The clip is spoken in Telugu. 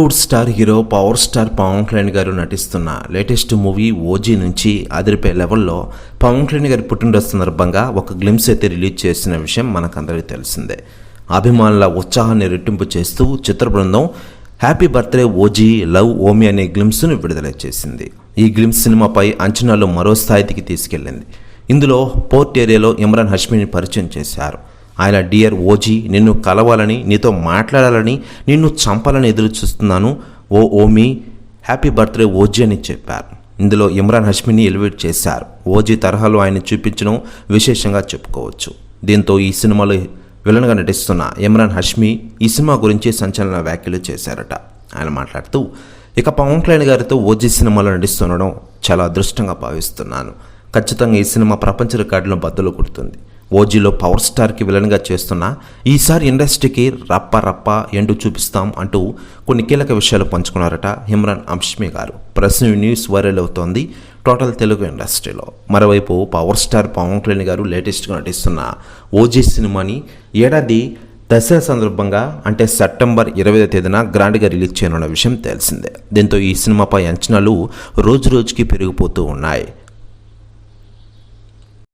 Bollywood star hero power star Pawan Kalyan garu నటిస్తున్న లేటెస్ట్ మూవీ ఓజీ నుంచి అదిరిపే లెవెల్లో పవన్ కళ్యాణ్ గారి పుట్టినరోజు సందర్భంగా ఒక గ్లిమ్స్ అయితే రిలీజ్ చేసిన విషయం మనకందరికీ తెలిసిందే. అభిమానుల ఉత్సాహాన్ని రెట్టింపు చేస్తూ చిత్ర బృందం happy birthday OG love Omi అనే గ్లిమ్స్ను విడుదల చేసింది. ఈ గ్లిమ్స్ సినిమాపై అంచనాలు మరో స్థాయికి తీసుకెళ్ళింది. ఇందులో పోర్ట్ ఏరియాలో ఇమ్రాన్ హష్మిని పరిచయం చేశారు. ఆయన డియర్ ఓజీ నిన్ను కలవాలని నీతో మాట్లాడాలని నిన్ను చంపాలని ఎదురు చూస్తున్నాను. ఓ ఓమి హ్యాపీ బర్త్డే ఓజీ అని చెప్పారు. ఇందులో ఇమ్రాన్ హష్మిని ఎలివేట్ చేశారు. ఓజీ తరహాలో ఆయన చూపించడం విశేషంగా చెప్పుకోవచ్చు. దీంతో ఈ సినిమాలో విలన్గా నటిస్తున్న ఇమ్రాన్ హష్మి ఈ సినిమా గురించి సంచలన వ్యాఖ్యలు చేశారట. ఆయన మాట్లాడుతూ ఇక పవన్ కళ్యాణ్ గారితో ఓజీ సినిమాలో నటిస్తుండడం చాలా అదృష్టంగా భావిస్తున్నాను. ఖచ్చితంగా ఈ సినిమా ప్రపంచ రికార్డులను బద్దలు కొడుతుంది. ఓజీలో పవర్ స్టార్కి విలన్గా చేస్తున్న ఈసారి ఇండస్ట్రీకి రప్ప రప్ప ఎండు చూపిస్తాం అంటూ కొన్ని కీలక విషయాలు పంచుకున్నారట ఇమ్రాన్ అంష్మి గారు. ప్రశ్న న్యూస్ వైరల్ అవుతోంది టోటల్ తెలుగు ఇండస్ట్రీలో. మరోవైపు పవర్ స్టార్ పవన్ కళ్యాణ్ గారు లేటెస్ట్గా నటిస్తున్న ఓజీ సినిమాని ఏడాది దసరా సందర్భంగా అంటే సెప్టెంబర్ ఇరవై తేదీన గ్రాండ్గా రిలీజ్ చేయనున్న విషయం తెలిసిందే. దీంతో ఈ సినిమాపై అంచనాలు రోజు రోజుకి పెరిగిపోతూ ఉన్నాయి.